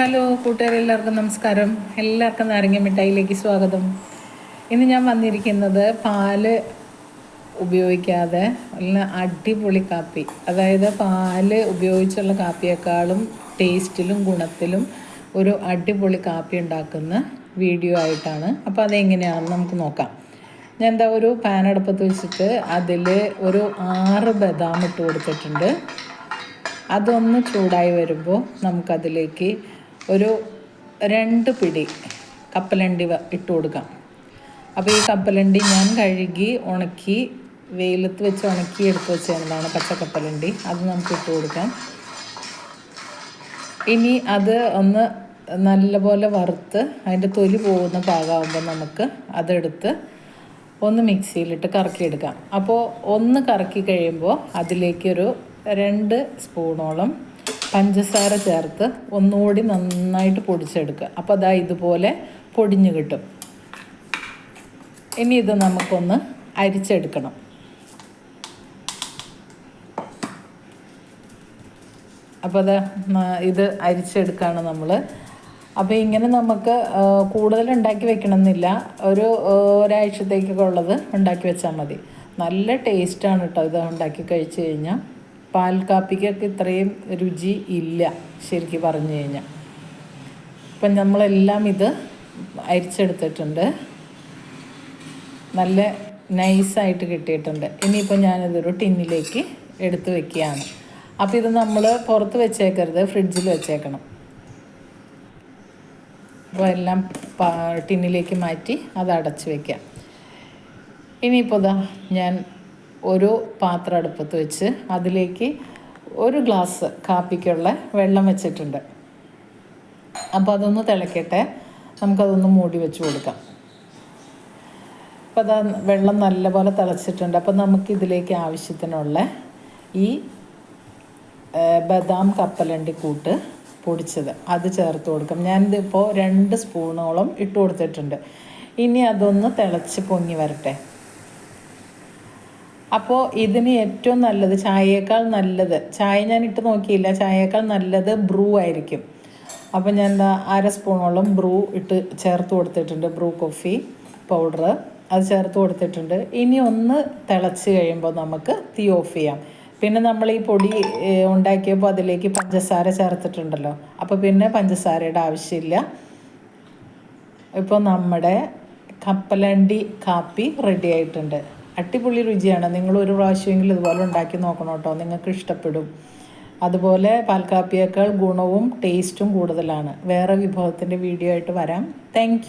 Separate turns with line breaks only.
Hello കൂട്ടുകാരെല്ലാവർക്കും നമസ്കാരം. എല്ലാവർക്കും നാരങ്ങ മിഠായിലേക്ക് സ്വാഗതം. ഇന്ന് ഞാൻ വന്നിരിക്കുന്നത് പാൽ ഉപയോഗിക്കാതെ നല്ല അടിപൊളി കാപ്പി. അതായത് പാൽ ഉപയോഗിച്ചുള്ള കാപ്പിയേക്കാളും ടേസ്റ്റിലും ഗുണത്തിലും ഒരു അടിപൊളി കാപ്പി ഉണ്ടാക്കുന്ന വീഡിയോ ആയിട്ടാണ്. അപ്പോൾ അതെങ്ങനെയാണെന്ന് നമുക്ക് നോക്കാം. ഞാൻ എന്താ ഒരു പാനടുപ്പത്ത് വെച്ചിട്ട് അതിൽ ഒരു ആറ് ബദാം ഇട്ട് കൊടുത്തിട്ടുണ്ട്. അതൊന്ന് ചൂടായി വരുമ്പോൾ നമുക്കതിലേക്ക് ഒരു രണ്ട് പിടി കപ്പലണ്ടി ഇട്ട് കൊടുക്കാം. അപ്പോൾ ഈ കപ്പലണ്ടി ഞാൻ കഴുകി ഉണക്കി വെയിലത്ത് വെച്ച് ഉണക്കി എടുത്ത് വെച്ചതാണ് പച്ചക്കപ്പലണ്ടി. അത് നമുക്ക് ഇട്ട് കൊടുക്കാം. ഇനി അത് ഒന്ന് നല്ലപോലെ വറുത്ത് അതിന്റെ തൊലി പോകുന്ന പാകമാകുമ്പോൾ നമുക്ക് അതെടുത്ത് ഒന്ന് മിക്സിയിലിട്ട് കറക്കിയെടുക്കാം. അപ്പോൾ ഒന്ന് കറക്കി കഴിയുമ്പോൾ അതിലേക്കൊരു രണ്ട് സ്പൂണോളം പഞ്ചസാര ചേർത്ത് ഒന്നുകൂടി നന്നായിട്ട് പൊടിച്ചെടുക്കുക. അപ്പോൾ അതാ ഇതുപോലെ പൊടിഞ്ഞു കിട്ടും. ഇനി ഇത് നമുക്കൊന്ന് അരിച്ചെടുക്കണം. അപ്പോൾ അത് ഇത് അരിച്ചെടുക്കുകയാണ് നമ്മൾ അപ്പോൾ ഇങ്ങനെ നമുക്ക് കൂടുതൽ ഉണ്ടാക്കി വെക്കണമെന്നില്ല. ഒരു ഒരാഴ്ചത്തേക്കൊക്കെ ഉള്ളത് ഉണ്ടാക്കി വെച്ചാൽ മതി. നല്ല ടേസ്റ്റാണ് കേട്ടോ ഇത് ഉണ്ടാക്കി കഴിച്ചു കഴിഞ്ഞാൽ. പാൽ കാപ്പിക്കൊക്കെ ഇത്രയും രുചി ഇല്ല ശരിക്ക് പറഞ്ഞു കഴിഞ്ഞാൽ അപ്പം നമ്മളെല്ലാം ഇത് അരിച്ചെടുത്തിട്ടുണ്ട്. നല്ല നൈസായിട്ട് കിട്ടിയിട്ടുണ്ട്. ഇനിയിപ്പോൾ ഞാനിതൊരു ടിന്നിലേക്ക് എടുത്ത് വെക്കുകയാണ്. അപ്പോൾ ഇത് നമ്മൾ പുറത്ത് വെച്ചേക്കരുത് ഫ്രിഡ്ജിൽ വെച്ചേക്കണം. അപ്പോൾ എല്ലാം ടിന്നിലേക്ക് മാറ്റി അത് അടച്ച് വെക്കാം. ഇനിയിപ്പോൾ ഇതാ ഞാൻ ഒരു പാത്രം അടുപ്പത്ത് വെച്ച് അതിലേക്ക് ഒരു ഗ്ലാസ് കാപ്പിക്കുള്ള വെള്ളം വെച്ചിട്ടുണ്ട്. അപ്പോൾ അതൊന്ന് തിളക്കട്ടെ. നമുക്കതൊന്ന് മൂടി വെച്ച് കൊടുക്കാം. അപ്പോൾ അതാ വെള്ളം നല്ലപോലെ തിളച്ചിട്ടുണ്ട്. അപ്പോൾ നമുക്കിതിലേക്ക് ആവശ്യത്തിനുള്ള ഈ ബദാം കപ്പലണ്ടി കൂട്ട് പൊടിച്ചത് അത് ചേർത്ത് കൊടുക്കാം. ഞാനിതിപ്പോൾ രണ്ട് സ്പൂണോളം ഇട്ട് കൊടുത്തിട്ടുണ്ട്. ഇനി അതൊന്ന് തിളച്ച് പൊങ്ങി വരട്ടെ. അപ്പോൾ ഇതിന് ഏറ്റവും നല്ലത് ചായയേക്കാൾ നല്ലത്. ചായ ഞാൻ ഇട്ട് നോക്കിയില്ല. ചായയേക്കാൾ നല്ലത് ബ്രൂ ആയിരിക്കും. അപ്പോൾ ഞാൻ എന്താ അര സ്പൂണോളം ബ്രൂ ഇട്ട് ചേർത്ത് കൊടുത്തിട്ടുണ്ട്. ബ്രൂ കോഫി പൗഡർ അത് ചേർത്ത് കൊടുത്തിട്ടുണ്ട്. ഇനി ഒന്ന് തിളച്ച് കഴിയുമ്പോൾ നമുക്ക് തീ ഓഫ് ചെയ്യാം. പിന്നെ നമ്മൾ ഈ പൊടി ഉണ്ടാക്കിയപ്പോൾ അതിലേക്ക് പഞ്ചസാര ചേർത്തിട്ടുണ്ടല്ലോ. അപ്പോൾ പിന്നെ പഞ്ചസാരയുടെ ആവശ്യമില്ല. ഇപ്പോൾ നമ്മുടെ കപ്പലണ്ടി കാപ്പി റെഡി ആയിട്ടുണ്ട്. അടിപൊളി രുചിയാണ്. നിങ്ങൾ ഒരു പ്രാവശ്യമെങ്കിലും ഇതുപോലെ ഉണ്ടാക്കി നോക്കണം കേട്ടോ. നിങ്ങൾക്ക് ഇഷ്ടപ്പെടും. അതുപോലെ പാൽക്കാപ്പിയേക്കാൾ ഗുണവും ടേസ്റ്റും കൂടുതലാണ്. വേറെ വിഭവത്തിന്റെ വീഡിയോ ആയിട്ട് വരാം. താങ്ക്